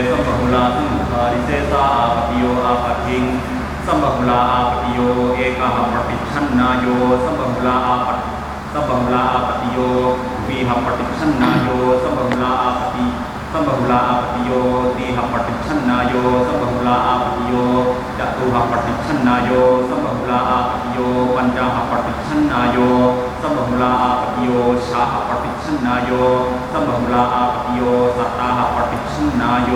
พันเตสัมภุลาสังฆาริเสสาอาปติโยอาปติงสัมภุลาอาปติโยเอกหปฏิชันนาโยสัมภุลาอาปติสัมภุลาอาปติโยวีหปฏิชันนาโยสัมภุลาอาปติสัมภุลาอาปติโยตีหปฏิชันนาโยสัมภุลาอาปติโยจตุหปฏิชันนาโยสัมภุลาอาปติโยปัญจหปฏิชันนาโย มุลาอาปติโยชาหปฏิชนนายโยสัมภุลาอาปติโยสัตตาหปฏิชนนายโย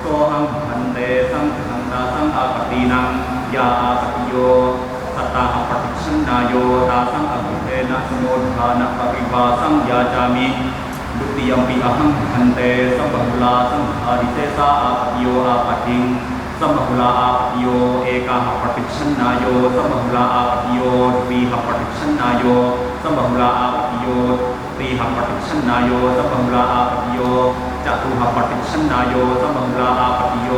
โสหังพันเตสังฆังตาสังอาปตินังยาอาปติโยสัตตาหปฏิชนนายโยตาสังอภิเทนะสมุทธานะปริวาสังยาจามิดุติยมปิอหังพันเตสัมภุลาสังขาริเตสาอาปติโยอาปติง สัมภุลาอาปติโยเอกาหปฏิชันนายโยสัมภุลาอาปติโยวีหปฏิชันนายโยสัมภุลาอาปติโยตีหปฏิชันนายโยสัมภุลาอาปติโยจตุหปฏิชันนายโยสัมภุลาอาปติโย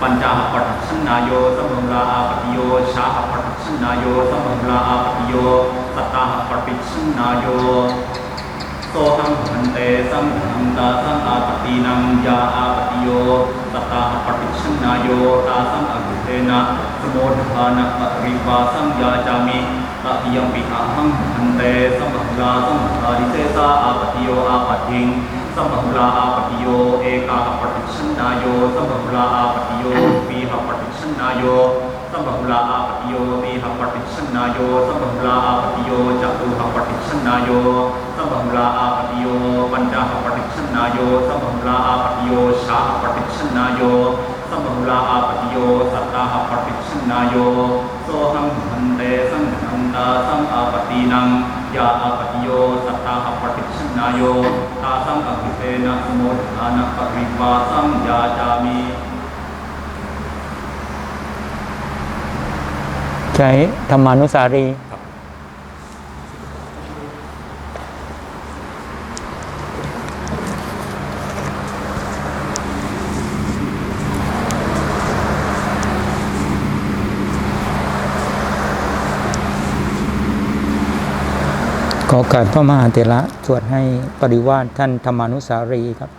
ปัญจหปฏิชันนายโยสัมภุลาอาปติโยชาหปฏิชันนายโยสัมภุลาอาปติโยสตตาหปฏิชันนายโยโสหังพันเตสังฆังตาสังอาปตินังยาอาปติโยสตตาหปฏิชันนาย โยตาสังอภิเทนะสมุทธานะปริวาสังยาจามิตติยมปิอาหังพันเตสัมภุลาสังฆาริเสสาอาปติโยอาปติงสัมภุลาอาปติโยเอกาปฏิชันนายโยสัมภุลาอาปติโยปีหปฏิชันนายโยสัมภุลาอาปติโยปีหปฏิชันนายโยสัมภุลาอาปติโยจัตุหปฏิชันนายโยสัมภุลาอาปติโยปัญจหปฏิชันนายโยสัมภุลาอาปติโยชาปฏิชันนายโย สัมภุลาอาปติโย สัตตาหปฏิชันนายโย โสหังพันเตสังฆังตาสังอาปตินัง ยาอาปติโย สัตตาหปฏิชันนายโย ตาสังอภิเทนะสมุทธานะปริวาสังยาจามิใช้ธรรมานุสารี ขอการพระมหาเถระสวดให้ปริวาสท่านธรรมานุสารีครับ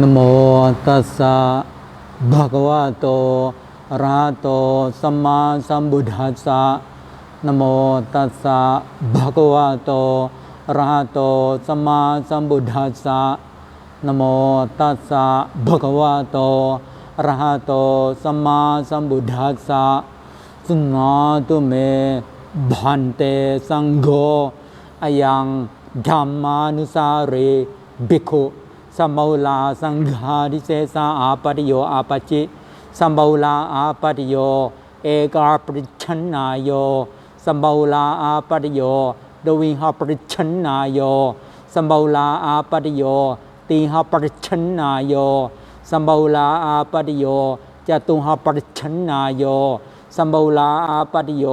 นะโมตัสสะภะคะวะโตอะระหะโตสัมมาสัมพุทธัสสะนะโมตัสสะภะคะวะโตอะระหะโตสัมมาสัมพุทธัสสะ นโมตัสสะภะคะวะโตอะระหะโตสัมมาสัมพุทธัสสะสุนาตุเมบันเตสังโฆอายังธัมมานุสาเรภิกขุสัมบูลาสังฆาริเสสาอาปติโยอาปจิสัมบูลาอาปติโย เอกาปริชนายโยสัมบูลาอาปติโยดวิหาปริชนายโยสัมบูลาอาปติโย ตีหาปริชนนายโยสัมบูลาอาปติโยจตุหาปริชนนายโยสัมบูลาอาปติโย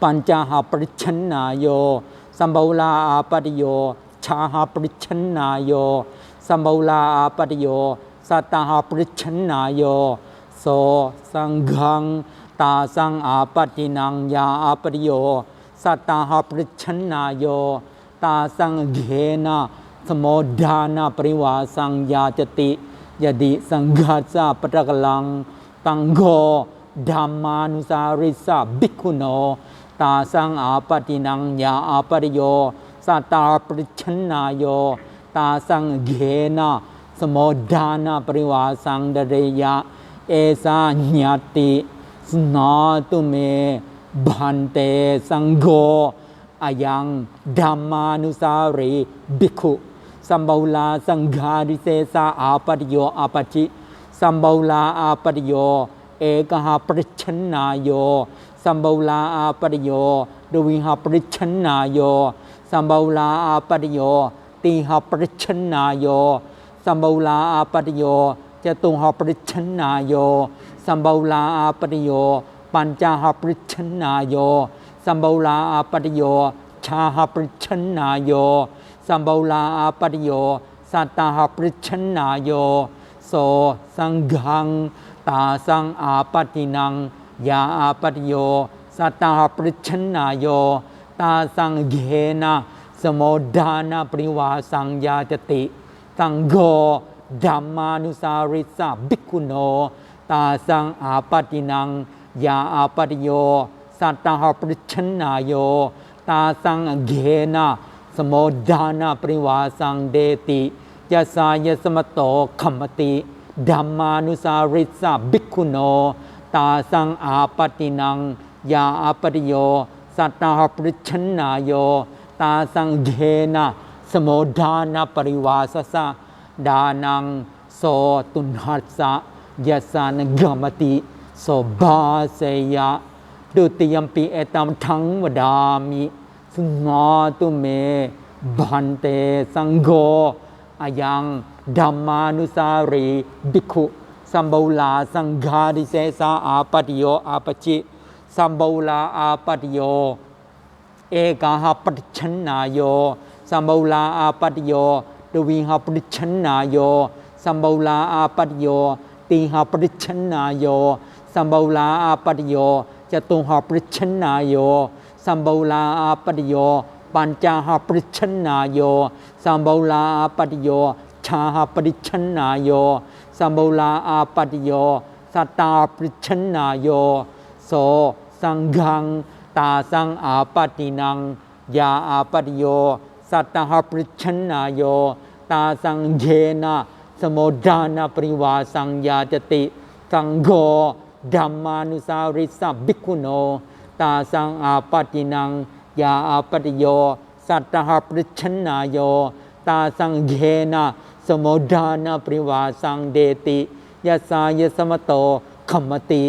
ปัญจหาปริชนนายโยสัมบูลาอาปติโย ชาหาปริชนนายโยสัมบูลาอาปติโยสัตตาหาปริชนนายโยโสสังฆังตาสังอาปตินังยาอาปติโยสัตตาหาปริชนนายโยตาสังเขนะ สมดานาปริวาสังยาจติยดิสังฆาสาปตะกลัง ตังโกธัมมานุสาริสาภิกุโน ตาสังอาปตินังยาอาปติโยสัตาปริชนายโย ตาสังเขนะสมดานาปริวาสังดเรยะ เอสาญาติสนาตุเมบันเตสังโฆอายังธัมมานุสารีภิกุ สัมบูลาสังฆาริเสสาอาปติโยอาปจิสัมบูลาอาปติโย เอกหาปริชนนายโยสัมบูลาอาปติโยดวิหาปริชนนายโยสัมบูลาอาปติโยตีหาปริชนนายโยสัมบูลาอาปติโยจตุหาปริชนนายโยสัมบาลาอาปติโย ปัญจหปริชนายโยสัมบาลาอาปติโยชาหปริชนายโย สัมบาลาอาปติโย สัตตาหปริชนายโย โสสังฆัง ตาสังอาปตินัง ยาอาปติโย สัตตาหปริชนายโย ตาสังเกนะสโมดานาปริวาสังยาจติ สังโฆดัมมานุสาริสะบิกุโน ตาสังอาปตินัง ยาอาปติโย สัตตาหปริชนายโย ตาสังเกนะ สโมดานาปริวาสังเดติยสายสมโตขมติดัมมานุสาริสะบิกขุโน ตาสังอาปตินัง ยาอาปติโยสัตตหปริชนายโย ตาสังเกนะสโมดานาปริวาสสะดานังโสตุนหัสสะยสานกมติโสบาเสยะดุติยมปีเอตัมทังวดามิ สุงาตุเมบันเตสังโฆอายังดัมมานุสารีบิกุสัมบูลาสังฆาดิเสสาอาปติโยอาปจิสัมบูลาอาปติโยเอกาหปฏิชนายโยสัมบูลาอาปติโยดวิหปฏิชนายโยสัมบูลาอาปติโยตีหปฏิชนายโยสัมบูลาอาปติโยจตุหปฏิชนายโย สัมบูลาอาปติโย ปัญจหปฏิชนายโยสัมบูลาอาปติโย ชาหปฏิชนายโยสัมบูลาอาปติโยสตาปฏิชนายโยโสสังฆัง ตาสังอาปตินัง ยาอาปติโยสัตตหปริชนายโย ตาสังเยนะสมดานาปริวาสังยาจติ สังโฆดัมมานุสาริสับบิกขุโน ตาสังอาปตินังยาอาปติโย สัตตหปริชนายโย ตาสังเยนะสโมดานาปริวาสังเดติยาสายสมโตขมติ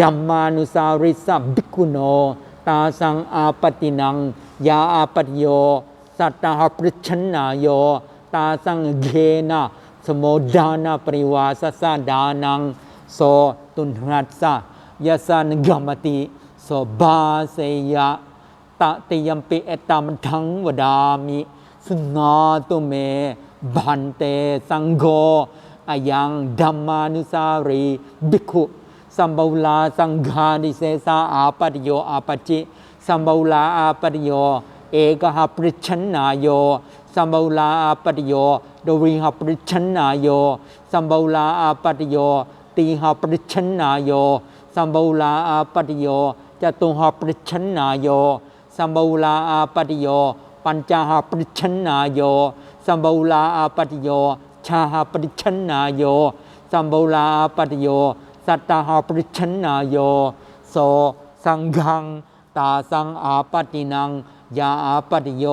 ดัมมานุสาริสับบิกุโน ตาสังอาปตินัง ยาอาปติโย สัตตหปริชนายโย ตาสังเกนะสโมดานาปริวาสสะดานังโสตุนหัสสะยาสานกมติ สบาเสยะตติยมปิเอตัมทังวดามิสุงาตุเม บันเต สังโฆอายังดัมมานุสารีบิกุสัมบูลาสังฆานิเสสาอาปติโยอาปจิสัมบูลาอาปติโย เอกหปริชนายโยสัมบูลาอาปติโยโดวิหปริชนายโยสัมบูลาอาปติโยตีหปริชนายโยสัมบูลาอาปติโย จตุหปริชนายโยสัมบูลาอาปติโย ปัญจหปริชนายโยสัมบูลาอาปติโย ชาหปริชนายโยสัมบูลาอาปติโย สัตตาหปริชนายโยโสสังฆังตาสังอาปตินังยาอาปติโย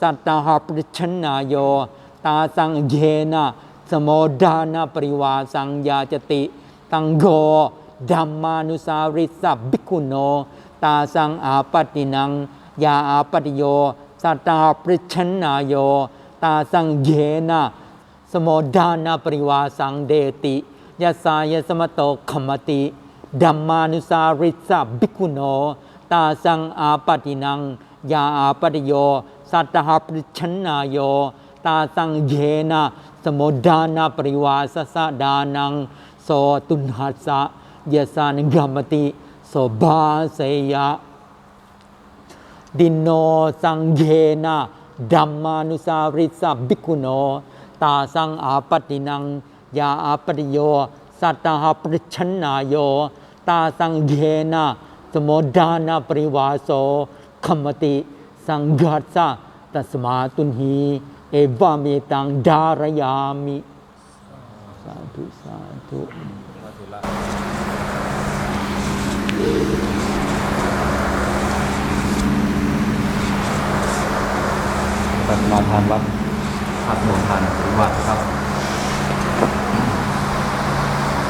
สัตตาหปริชนายโย ตาสังเยนะสโมดานาปริวาสังยาจติ ตังโก ดัมมานุสาริสับบิกขุโน ตาสังอาปตินัง ยาอาปติโยสัตตหปริชนายโย ตาสังเยนะสมดานาปริวาสังเดติยาสายสมโตขมติดัมมานุสาริสับบิกขุโน ตาสังอาปตินัง ยาอาปติโยสัตตหปริชนายโย ตาสังเยนะสมดานาปริวาสสะดานัง โสตุนหัสสะ ยสานกรรมติโสบาเสยะ ดินโนสังเยนะดัมมานุสาริสบิกุโน ตาสังอาปตินัง ยาอาปติโย สัตตหปริชนายโย ตาสังเยนะสมดานาปริวาโสขมติสังกัสสะตัสมาตุนหีเอวาเมตังดารยามิ สาธุ สาธุ ปฏิมาทานวัดพัดโมทานปริวัติครับ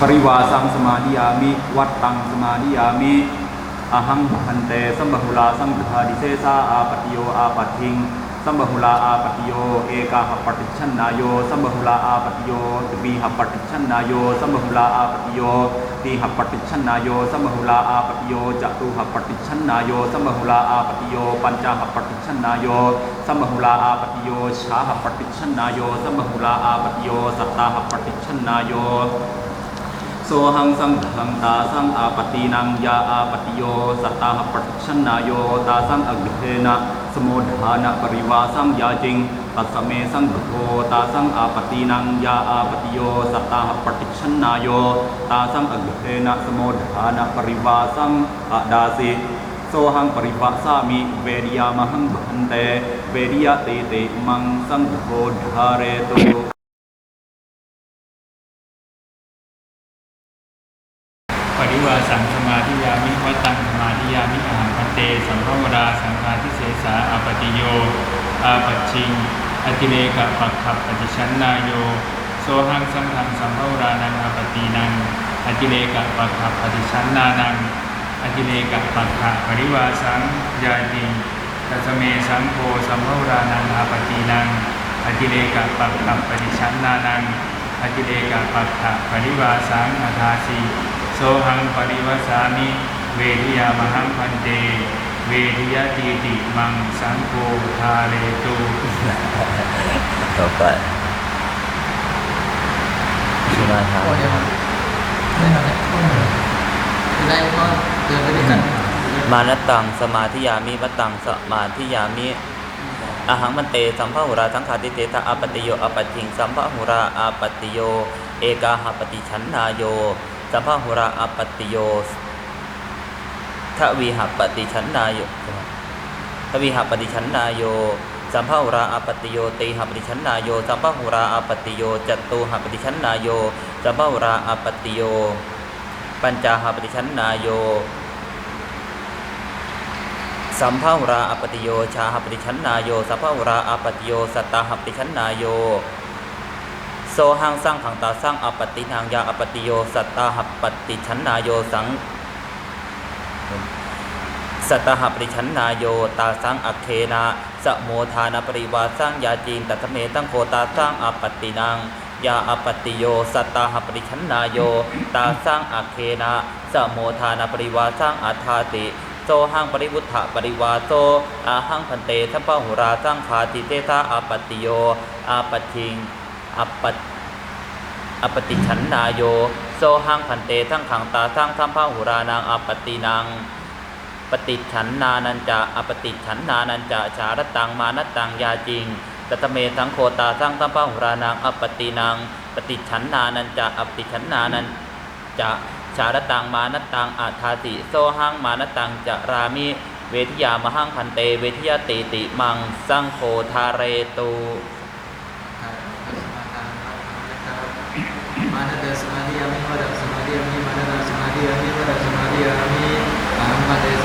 ปริวาสังสมาธิยามิ วัดตังสมาธิยามิอหังพันเตสัมบุลาสังฆาดิเสสาอาปติโยอาปัตถิง สัมบุลาอาปติโย เอกาหปฏิชันนายโยสัมบุลาอาปติโยตวีหปฏิชันนายโยสัมบุลาอาปติโยตีหปฏิชันนายโยสัมบุลาอาปติโยจตุหปฏิชันนายโยสัมบุลาอาปติโย ปัญจหปฏิชันนายโยสัมบุลาอาปติโยชาหปฏิชันนายโยสัมบุลาอาปติโยสัตตาหปฏิชันนายโย โสหังสังฆังตาสังอาปตินังยาอาปติโยสัตตาหปฏิชนนายโยตาสังอักเทนะสมุทานะปริวาสังยาจิงตัสเมสังโฆตาสังอาปตินังยาอาปติโยสัตตาหปฏิชนนายโยตาสังอักเทนะสมุทานะปริวาสังอาดาสิโสหังปริวาสามิเวริยามหังบันเตเวริยเตเตมังสังโฆธาเรตุ ปริวาสังสมาธิยามิวัตตังสมาธิยามิอาหังพันเต สัมภ วราสังฆาทิเสสาอาปติโย อาปัจชิง อติเลกะปักขับปฏิชันนายโยโซหังสังฆังสัมภวรานังอาปตินัง อติเลกะปักขับปฏิชันนานัง อติเลกะปักขะปริวาสังยาติงตัสเมสังโฆสัมภวรานังอาปตินัง อติเลกะปักขับปฏิชันนานัง อติเลกะปัฏฐะปริวาสังอาทาสีโสหังปริวาสามิเวทิยามหังพันเต เวทิยตีติมังสังโฆทาเรตุต่อไปสุนาทาโอ้ยไม่เอาเนี่ยจะได้ก็เดินไปด้วยกันมานตังสมาธิยามิวัตตังสมาธิยามิอาหังมันเตสัมภหุราสังขาติเตตาอาปติโยอาปติงสัมภหุราอาปติโย เอกาหปฏิชันนายโยสัมภหุราอาปติโย ทวีหปฏิชันนายโยทวีหปฏิชันนายโยสัมภหุราอาปติโยตีหปฏิชันนายโยสัมภหุราอาปติโยจตุหปฏิชันนายโยสัมภหุราอาปติโยปัญจหปฏิชันนายโยสัมภาราอปติโย ชาหปฏิชันนายโยสัมภาราอปติโยสตตาหปฏิชันนายโยโซหังสร้างขังตาสร้างอปตินางยาอปติโยสัตตาหปฏิชันนายโยสัง สัตหปฏิชันนายโยตาสร้างอัคเคนะสะโมทานปริวาสร้างยาจีนตัตเมตั้งโคตาสร้างอปตินางยาอปติโยสัตตาหปฏิชันนายโยตาสร้างอัคเคนะสะโมทานปริวาสร้างอัฏฐาติโซหังปริวุฒะปริวาโซอาหังพันเตสัมปะหุราสังคาติเตตาอปติโยอาปทิงอปตอปฏิชันนายโยโซหังพันเตทั้งขังตาทั้งสัมภะหุรานางอปตินาง ฏิฉันนานันจะอปฏิฉันนานันจะชารตังมานตังยาจริงตัตเมทั้งโคตาทั้งสัมภะหุรานางอปตินางปฏิฉันนานันจะอปฏิฉันนานันจะชาดตังมานตังอาทาติโซหังมานตังจะรามิเวทิยามหังพันเต เวทิยติติมังสังโฆทาเรตุ มานาเดสมาธิยามิวะดัสมาธิยามิมานาสมาธิยามิวะดัสมาธิยามิอาหัง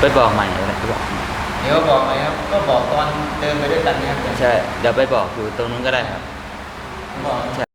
ไปบอกใหม่เลยบอกเดี๋ยวบอกไหมครับ ก็บอกตอนเดินไปด้วยกันนะครับใช่ เดี๋ยวไปบอกอยู่ตรงนู้นก็ได้ครับบอก